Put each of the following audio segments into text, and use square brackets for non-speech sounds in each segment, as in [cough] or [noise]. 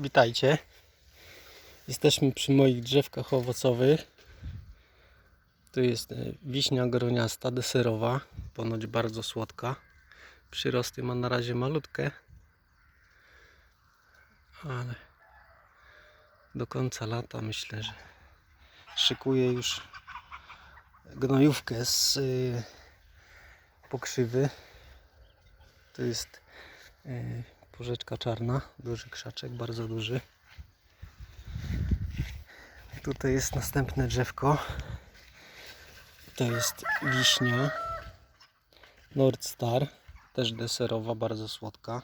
Witajcie. Jesteśmy przy moich drzewkach owocowych. Tu jest e, wiśnia groniasta, deserowa, ponoć bardzo słodka. Przyrosty ma na razie malutkie, ale do końca lata myślę, że szykuję już gnojówkę z y, pokrzywy. To jest y, porzeczka czarna, duży krzaczek, bardzo duży. Tutaj jest następne drzewko. To jest wiśnia Nord Star, też deserowa, bardzo słodka.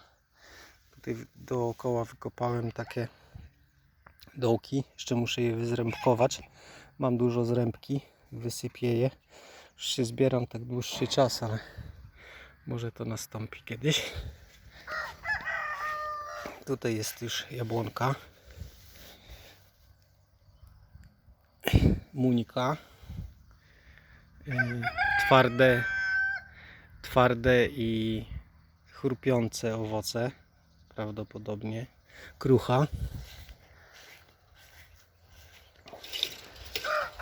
Tutaj dookoła wykopałem takie dołki. Jeszcze muszę je wyzrębkować. Mam dużo zrębki, wysypię je. Już się zbieram tak dłuższy czas, ale może to nastąpi kiedyś. Tutaj jest już jabłonka. Munika. Yy, Twarde, twarde i chrupiące owoce. Prawdopodobnie. Krucha.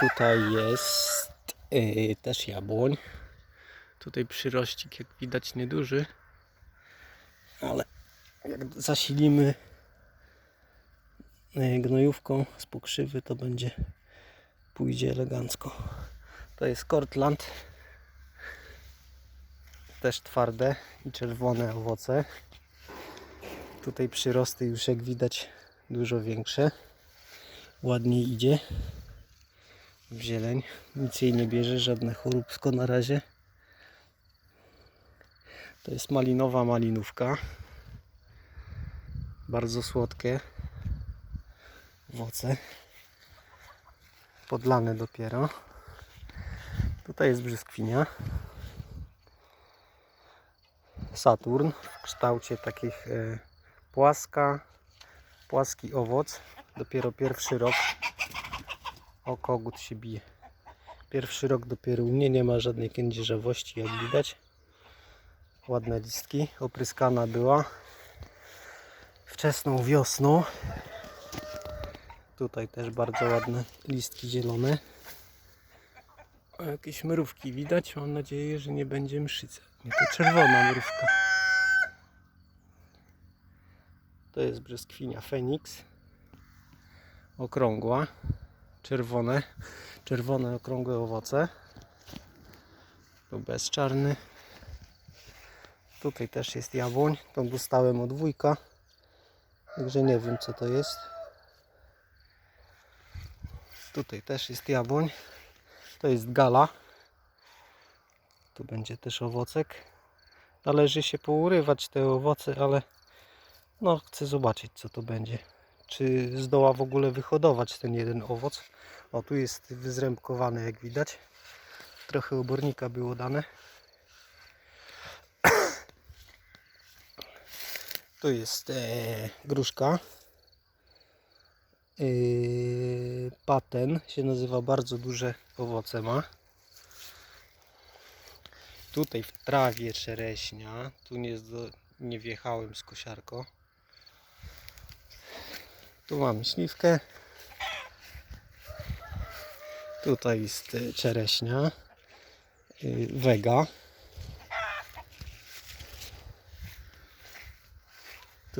Tutaj jest yy, też jabłoń. Tutaj przyrościk, jak widać, nieduży. Ale jak zasilimy yy, gnojówką z pokrzywy, to będzie pójdzie elegancko. To jest Cortland. Też twarde i czerwone owoce. Tutaj przyrosty już jak widać dużo większe. Ładnie idzie w zieleń. Nic jej nie bierze, żadne choróbsko na razie. To jest malinowa malinówka. Bardzo słodkie owoce. Podlane dopiero. Tutaj jest brzoskwinia. Saturn w kształcie takich e, płaska, płaski owoc. Dopiero pierwszy rok. O, kogut się bije. Pierwszy rok dopiero u mnie nie ma żadnej kędzierzawości, jak widać. Ładne listki. Opryskana była wczesną wiosną. Tutaj też bardzo ładne listki zielone. Jakieś mrówki widać. Mam nadzieję, że nie będzie mszyca. Nie, to czerwona mrówka. To jest brzoskwinia Feniks. Okrągła. Czerwone. Czerwone, okrągłe owoce. Tu bez czarny. Tutaj też jest jabłoń. Tą dostałem od wujka. Także nie wiem co to jest. Tutaj też jest jabłoń. To jest gala. Tu będzie też owocek. Należy się pourywać te owoce, ale no chcę zobaczyć co to będzie. Czy zdoła w ogóle wyhodować ten jeden owoc. O tu jest wyzrębkowany jak widać. Trochę obornika było dane. Tu jest e, gruszka. Yy, paten się nazywa, bardzo duże owoce ma. Tutaj w trawie czereśnia, tu nie, nie wjechałem z kosiarką. Tu mamy śliwkę. Tutaj jest y, czereśnia. yy, Wega.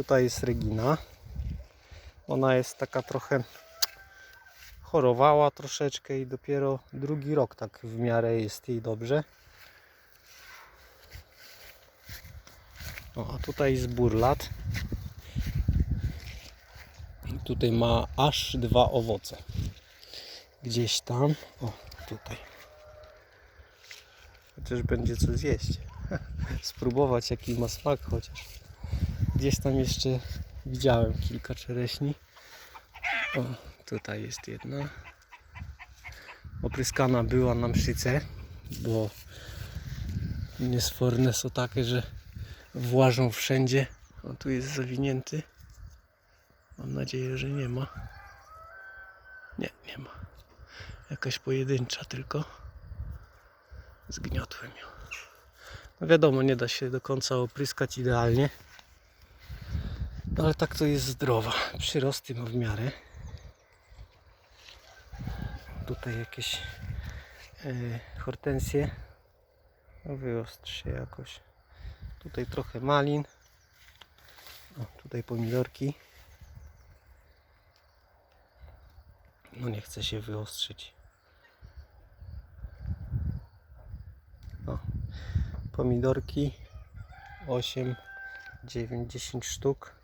Tutaj jest Regina. Ona jest taka trochę chorowała troszeczkę i dopiero drugi rok tak w miarę jest jej dobrze. O, a tutaj jest burlat. I tutaj ma aż dwa owoce. Gdzieś tam. O, tutaj. Chociaż będzie co zjeść. [laughs] Spróbować jaki ma smak chociaż. Gdzieś tam jeszcze widziałem kilka czereśni. O, tutaj jest jedna. Opryskana była na mszyce, bo niesforne są takie, że włażą wszędzie. O, tu jest zawinięty. Mam nadzieję, że nie ma. Nie, nie ma. Jakaś pojedyncza tylko. Zgniotłem ją. No wiadomo, nie da się do końca opryskać idealnie. Ale tak to jest zdrowa. Przyrosty ma w miarę. Tutaj jakieś yy, hortensje. No się jakoś. Tutaj trochę malin. O, tutaj pomidorki. No nie chce się wyostrzyć. O, pomidorki 8, 9, 10 sztuk.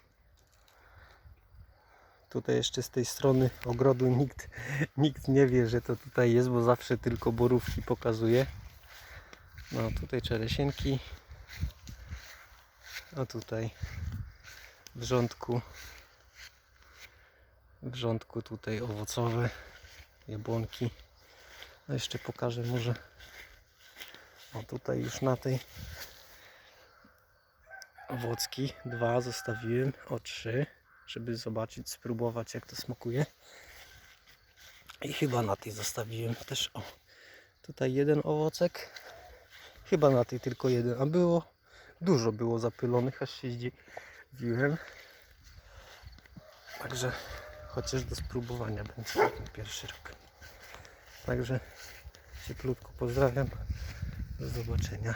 Tutaj jeszcze z tej strony ogrodu nikt, nikt nie wie, że to tutaj jest, bo zawsze tylko borówki pokazuje. No tutaj czeresienki. A tutaj w rządku tutaj owocowe jabłonki. A jeszcze pokażę może o tutaj już na tej owocki dwa zostawiłem o trzy żeby zobaczyć, spróbować jak to smakuje. I chyba na tej zostawiłem też o tutaj jeden owocek. Chyba na tej tylko jeden, a było dużo było zapylonych, aż się zdziwiłem. Także chociaż do spróbowania będzie pierwszy rok. Także cieplutko pozdrawiam. Do zobaczenia